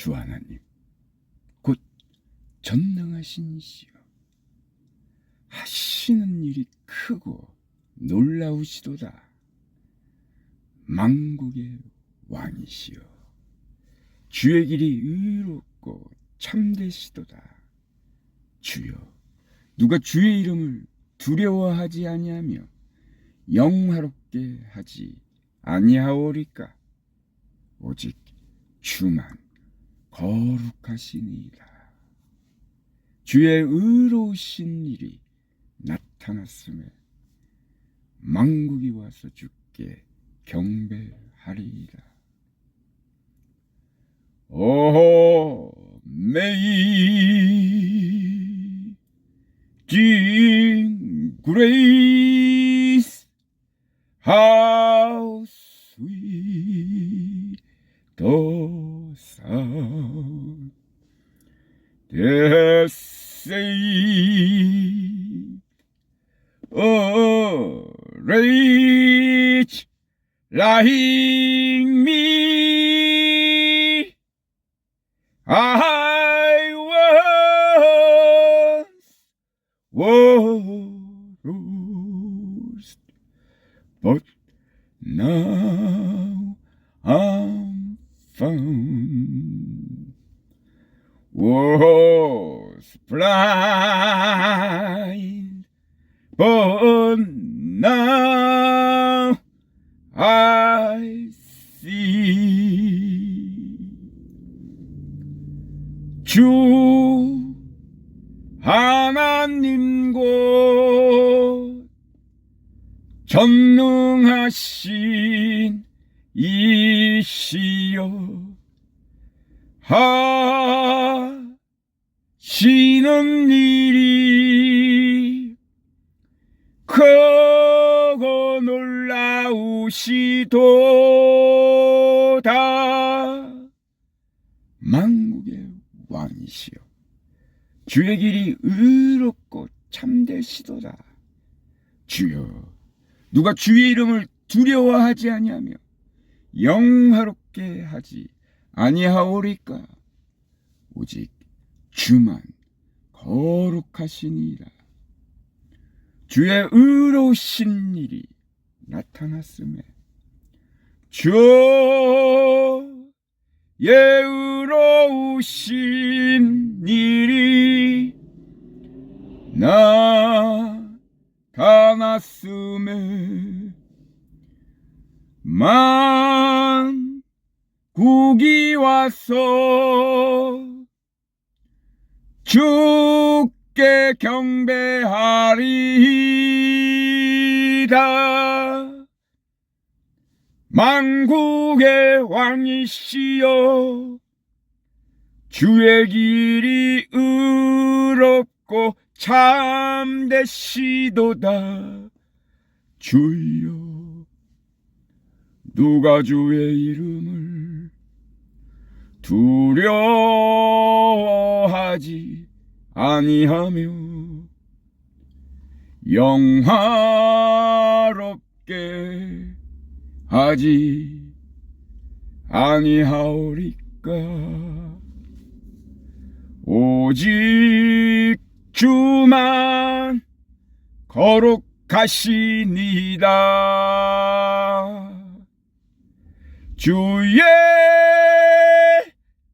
주 하나님 곧 전능하신 이시여. 하시는 일이 크고 놀라우시도다. 만국의 왕이시여. 주의 길이 의롭고 참되시도다. 주여 누가 주의 이름을 두려워하지 아니하며 영화롭게 하지 아니하오리까? 오직 주만 거룩하시니이다 주의 의로우신 일이 나타났음에 망국이 와서 주께 경배하리이다. 오 amazing grace how sweet the sound that Deseyit O reach, Rahim me. I was Warused But now I'm found. Was blind, but now I see. 주 하나님 곧 전능하신 이시여 하시는 일이 크고 놀라우시도다. 만국의 왕이시여 주의 길이 의롭고 참되시도다. 주여 누가 주의 이름을 두려워하지 아니하며 영화롭게 하지 아니하오리까? 오직 주만 거룩하시니라. 주의 의로우신 일이 나타났음에 주의 의로우신 일이 나타났음에 만 국이 와서 주께 경배하리이다. 만국의 왕이시여 주의 길이 의롭고 참되시도다. 주여 누가 주의 이름을 두려워하지 아니하며 영화롭게 하지 아니하오리까? 오직 주만 거룩하시니다 주의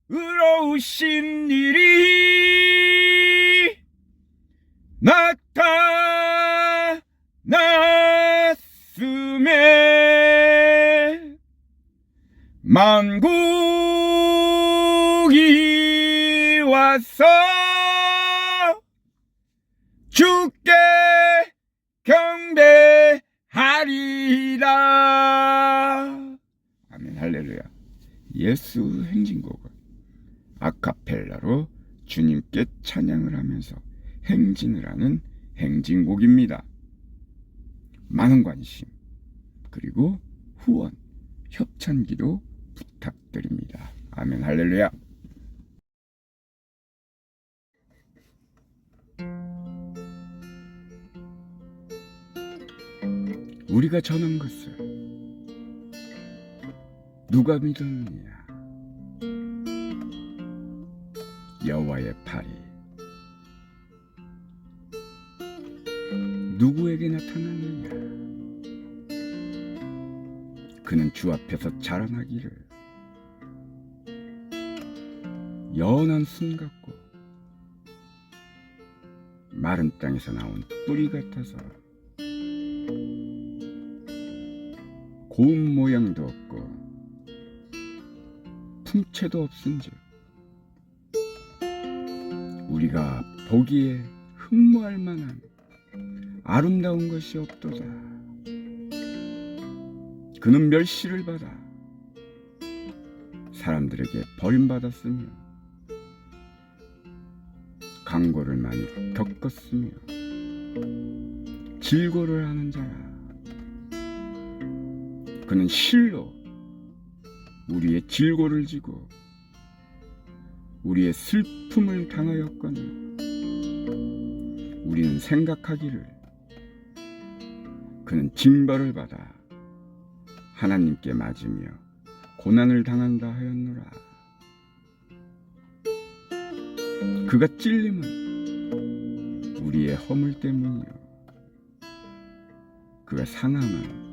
의로우신 일이 나타났음에 만국이 와서 주께 경배하리라 아멘 할렐루야 예수 행진곡은 아카펠라로 주님께 찬양을 하면서 행진을 하는 행진곡입니다. 많은 관심 그리고 후원 협찬기도 부탁드립니다. 아멘 할렐루야. 우리가 전한 것을 누가 믿었느냐 여호와의 팔이 누구에게 나타났느냐? 그는 주 앞에서 자라나기를 연한 순 같고 마른 땅에서 나온 뿌리 같아서 고운 모양도 없고 풍채도 없은즉 우리가 보기에 흠모할 만한 아름다운 것이 없도다. 그는 멸시를 받아 사람들에게 버림받았으며 강고를 많이 겪었으며 질고를 하는 자라. 그는 실로 우리의 질고를 지고 우리의 슬픔을 당하였거늘 우리는 생각하기를 그는 징벌을 받아 하나님께 맞으며 고난을 당한다 하였노라. 그가 찔림은 우리의 허물 때문이요. 그가 상함은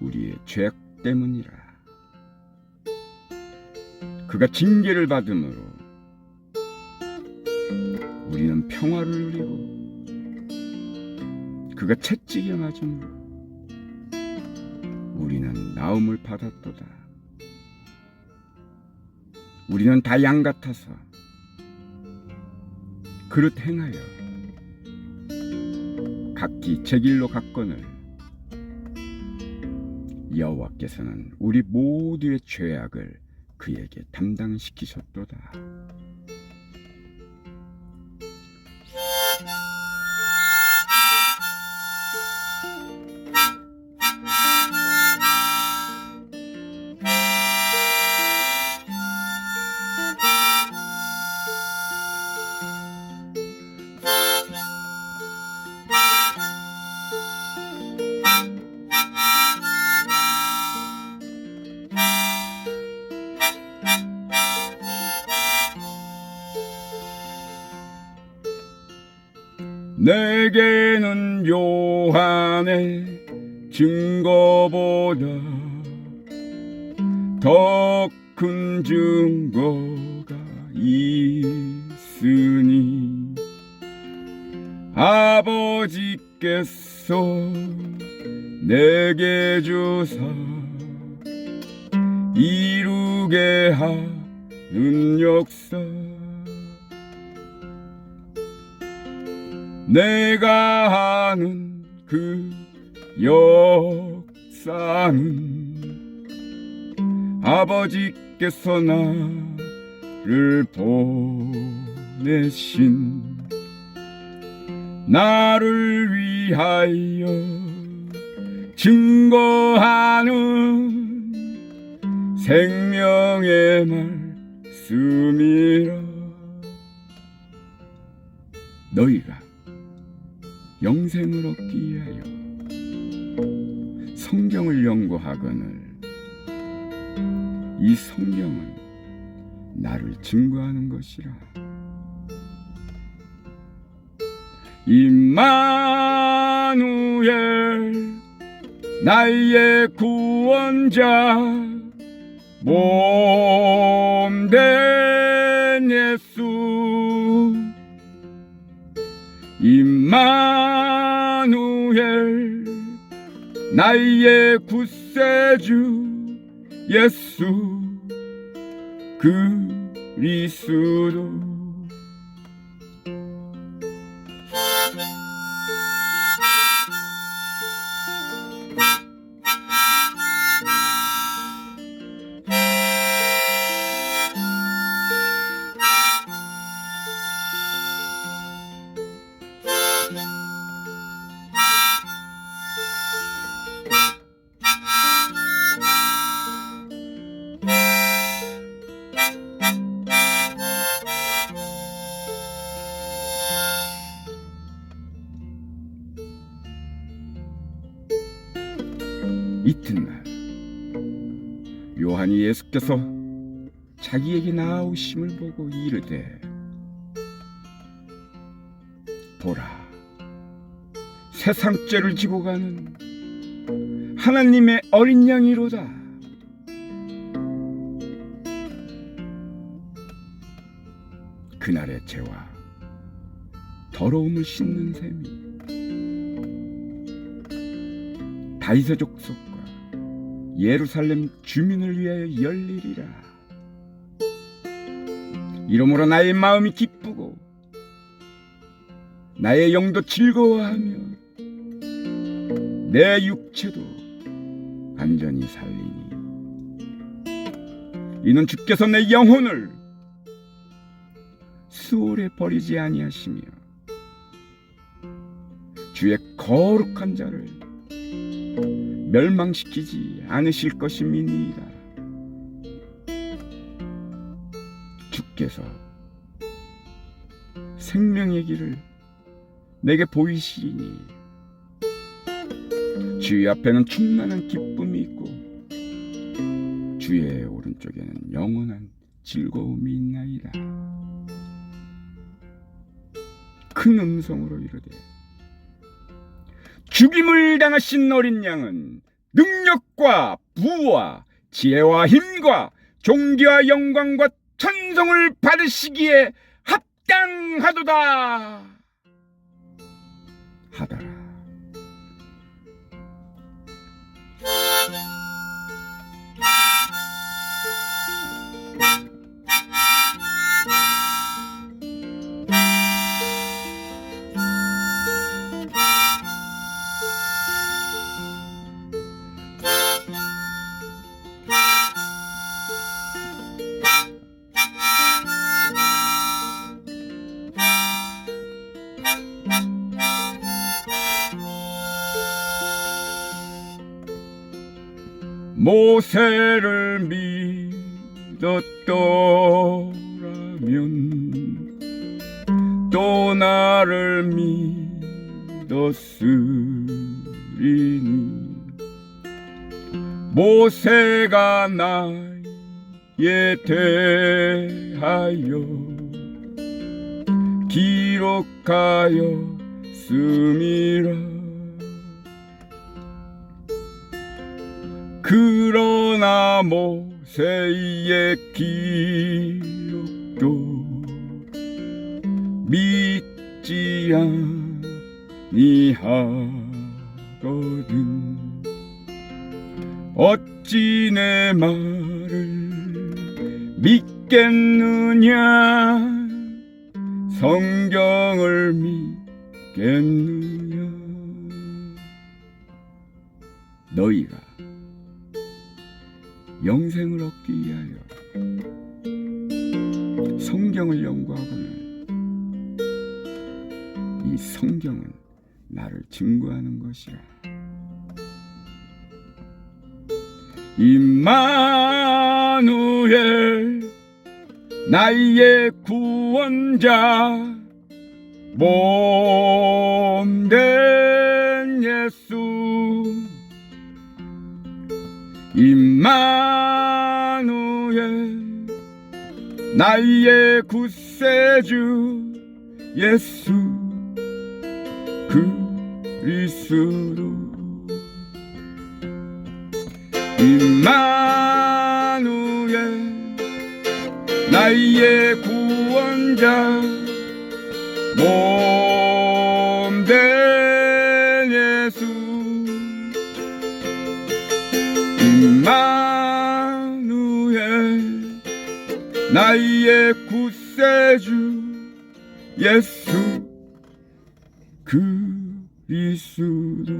우리의 죄악 때문이라 그가 징계를 받음으로 우리는 평화를 누리고 그가 채찍에 맞음으로 우리는 나음을 받았도다. 우리는 다 양 같아서 그릇 행하여 각기 제 길로 갔거늘 여호와께서는 우리 모두의 죄악을 그에게 담당시키셨도다. 내게는 요한의 증거보다 더 큰 증거가 있으니 아버지께서 내게 주사 이루게 하는 역사 내가 아는 그 역사는 아버지께서 나를 보내신 나를 위하여 증거하는 생명의 말씀이라. 너희가 영생을 얻기 위하여 성경을 연구하거늘 이 성경은 나를 증거하는 것이라. 임마누엘 나의 구원자 몸 나의 구세주 예수 그리스도 요한이 예수께서 자기에게 나아오심을 보고 이르되 보라 세상죄를 지고 가는 하나님의 어린 양이로다. 그날의 죄와 더러움을 씻는 셈이 다윗의 족속과 예루살렘 주민을 위하여 열리리라. 이러므로 나의 마음이 기쁘고 나의 영도 즐거워하며 내 육체도 안전히 살리니 이는 주께서 내 영혼을 수월에 버리지 아니하시며 주의 거룩한 자를 멸망시키지 않으실 것임이니이다. 주께서 생명의 길을 내게 보이시리니 주의 앞에는 충만한 기쁨이 있고 주의 오른쪽에는 영원한 즐거움이 있나이다. 큰 음성으로 이르되 죽임을 당하신 어린 양은 능력과 부와 지혜와 힘과 존귀와 영광과 천성을 받으시기에 합당하도다. 하더라 모세를 믿었더라면 또 나를 믿었으리니 모세가 나에 대하여 기록하여 씀이라 그러나 모세의 기록도 믿지 아니하거든. 어찌 내 말을 믿겠느냐? 성경을 믿겠느냐? 너희가 영생을 얻기 위하여 성경을 연구하고는 이 성경은 나를 증거하는 것이라. 임마누엘 나의 구원자 몸된 예수 임마 누엘 나의 구세주 예수 그리스도. 임마누엘 나의 구원자 몸 나의 구세주 예수 그리스도